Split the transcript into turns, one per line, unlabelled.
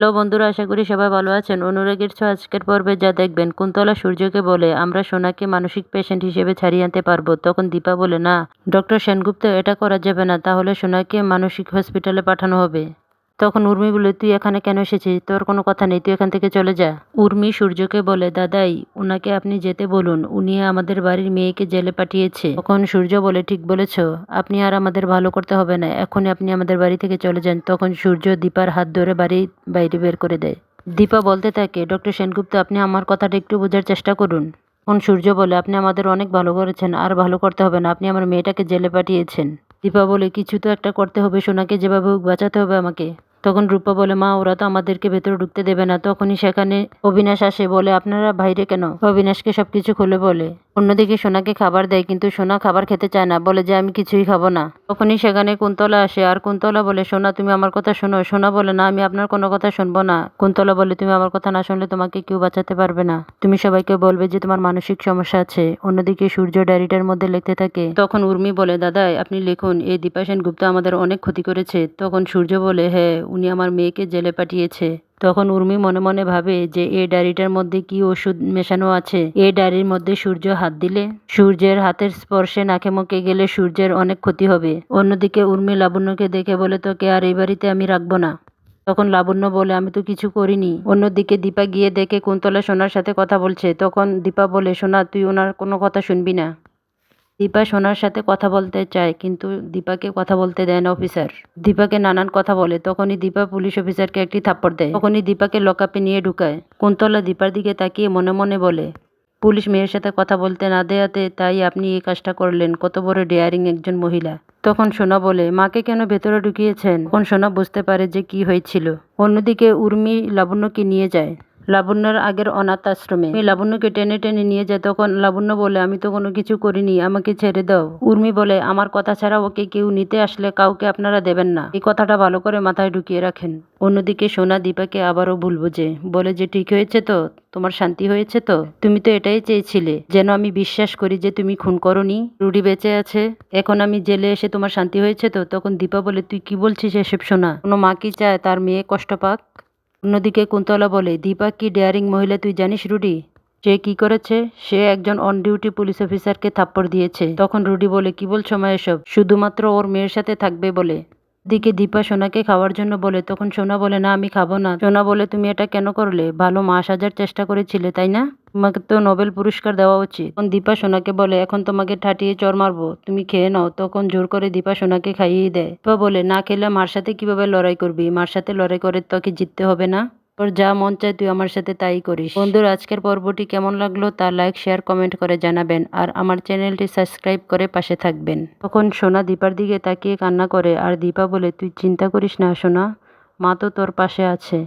Hello বন্ধুরা, আশা করি সবাই ভালো আছেন। অনুরাগের ছ আজকের পর্বে যা দেখবেন, কুন্তলা সূর্যকে বলে, আমরা সোনাকে মানসিক পেশেন্ট হিসেবে ছাড়িয়ে আনতে পারব। তখন দীপা বলে, না, ডক্টর সেনগুপ্ত এটা করা যাবে না, তাহলে সোনাকে মানসিক হসপিটালে পাঠানো হবে। তখন উর্মি বলে তুই এখানে কেন এসেছিস? তোর কোনো কথা নেই, তুই এখান থেকে চলে যা। উর্মি সূর্যকে বলে, দাদাই, উনাকে আপনি যেতে বলুন। উনি আমাদের বাড়ির মেয়েকে জেলে পাঠিয়েছে। তখন সূর্য বলে, ঠিক বলেছ, আপনি আর আমাদের ভালো করতে হবে না। এখনই আপনি আমাদের বাড়ি থেকে চলে যান। তখন সূর্য দীপার হাত ধরে বাড়ির বাইরে বের করে দেয়। দীপা বলতে থাকে, ডক্টর সেনগুপ্ত, আপনি আমার কথাটা একটু বোঝার চেষ্টা করুন। তখন সূর্য বলে, আপনি আমাদের অনেক ভালো করেছেন, আর ভালো করতে হবে না। আপনি আমার মেয়েটাকে জেলে পাঠিয়েছেন। দীপা বলে, কিছু তো একটা করতে হবে, সোনাকে যেভাবে হোক বাঁচাতে হবে আমাকে। তখন রূপা বলে, মা, ওরা তো আমাদেরকে ভেতরে ঢুকতে দেবে না। তখনই সেখানে অবিনাশ আসে, বলে, আপনারা বাইরে কেন? অবিনাশকে সবকিছু খুলে বলে অন্যদিকে সোনাকে খাবার দেয়, কিন্তু সোনা খাবার খেতে চায় না, বলে যে, আমি কিছুই খাব না। তখনই সেখানে কুন্তলা আসে, আর কুন্তলা বলে, সোনা, তুমি আমার কথা শোনো। সোনা বলে, না, আমি আপনার কোনো কথা শুনব না। কুন্তলা বলে, তুমি আমার কথা না শুনলে তোমাকে কেউ বাঁচাতে পারবে না। তুমি সবাইকে বলবে যে, তোমার মানসিক সমস্যা আছে। অন্যদিকে সূর্য ডায়েরিটার মধ্যে লিখতে থাকে, তখন উর্মি বলে, দাদা, আপনি লিখুন, এই দীপা সেনগুপ্ত আমাদের অনেক ক্ষতি করেছে। তখন সূর্য বলে হ্যাঁ উনি আমার মেয়েকে জেলে পাঠিয়েছে। তখন উর্মি মনে মনে ভাবে যে এই ডায়েরিটার মধ্যে কি ওষুধ মেশানো আছে? এই ডায়েরির মধ্যে সূর্য হাত দিলে? সূর্যের হাতের স্পর্শে নাকে মুখে গেলে সূর্যের অনেক ক্ষতি হবে। অন্যদিকে উর্মি লাবণ্যকে দেখে বলে, তোকে আর এই বাড়িতে আমি রাখব না। তখন লাবণ্য বলে, আমি তো কিছু করিনি। অন্যদিকে দীপা গিয়ে দেখে কুন্তলা সোনার সাথে কথা বলছে। তখন দীপা বলে, সোনা, তুই ওনার কোনো কথা শুনবি না। দীপা সোনার সাথে কথা বলতে চায়, কিন্তু দীপাকে কথা বলতে দেয় না অফিসার। দীপাকে নানান কথা বলে, তখনই দীপা পুলিশ অফিসারকে একটি থাপ্পড় দেয়। তখনই দীপাকে লকআপে নিয়ে ঢুকায়। কুন্তলা দীপার দিকে তাকিয়ে মনে মনে বলে, পুলিশ মেয়ের সাথে কথা বলতে না দেয়াতে তাই আপনি এই কাজটা করলেন, কত বড় ডেয়ারিং একজন মহিলা। তখন সোনা বলে, মাকে কেন ভেতরে ঢুকিয়েছেন? তখন সোনা বুঝতে পারে যে কি হয়েছিল। অন্যদিকে উর্মি লাবণ্যকে নিয়ে যায়। লাবণ্যর আগের অনাথ আশ্রমে আমি লাবণ্যকে টেনে টেনে নিয়ে যায় তখন লাবণ্য বলে, আমি তো কোনো কিছু করিনি, আমাকে ছেড়ে দাও। উর্মি বলে, আমার কথা ছাড়া ওকে কেউ নিতে আসলে কাউকে আপনারা দেবেন না। এই কথাটা ভালো করে মাথায় ঢুকিয়ে রাখেন। অন্যদিকে সোনা দীপাকে আবারও ভুল বোঝে বলে যে, ঠিক হয়েছে তো? তোমার শান্তি হয়েছে তো? তুমি তো এটাই চেয়েছিলে, যেন আমি বিশ্বাস করি যে তুমি খুন করনি। রুডি বেঁচে আছে, এখন আমি জেলে এসে তোমার শান্তি হয়েছে তো? তখন দীপা বলে, তুই কি বলছিস এসব শোনা কোনো মা কি চায়? তার মেয়ে কষ্ট পাক? অন্যদিকে কুন্তলা বলে, দীপা, কি ডেয়ারিং মহিলা তুই জানিস, রুডি? সে কি করেছে? সে একজন অন ডিউটি পুলিশ অফিসারকে থাপ্পড় দিয়েছে। তখন রুডি বলে, কি বলছো মা এসব? শুধুমাত্র ওর মেয়ের সাথে থাকবে বলে? দিকে দীপা সোনাকে খাওয়ার জন্য বলে, তখন সোনা বলে, না, আমি খাব না। সোনা বলে, তুমি এটা কেন করলে? ভালো মা সাজার চেষ্টা করেছিলে, তাই না? তোমাকে তো নোবেল পুরস্কার দেওয়া উচিত। তখন দীপা সোনাকে বলে, এখন তোমাকে ঠাটিয়ে চর মারবো। তুমি খেয়ে নাও। তখন জোর করে দীপা সোনাকে খাইয়ে দেয়। দীপা বলে, না খেলে মার সাথে কীভাবে লড়াই করবি? মার সাথে লড়াই করে তোকে জিততে হবে না? তোর যা মন চায় তুই আমার সাথে তাই করিস। বন্ধুর, আজকের পর্বটি কেমন লাগল তা লাইক শেয়ার কমেন্ট করে জানাবেন। আর আমার চ্যানেলটি সাবস্ক্রাইব করে পাশে থাকবেন। তখন সোনা দীপার দিকে তাকিয়ে কান্না করে, আর দীপা বলে, তুই চিন্তা করিস না সোনা, মা তো তোর পাশে আছে।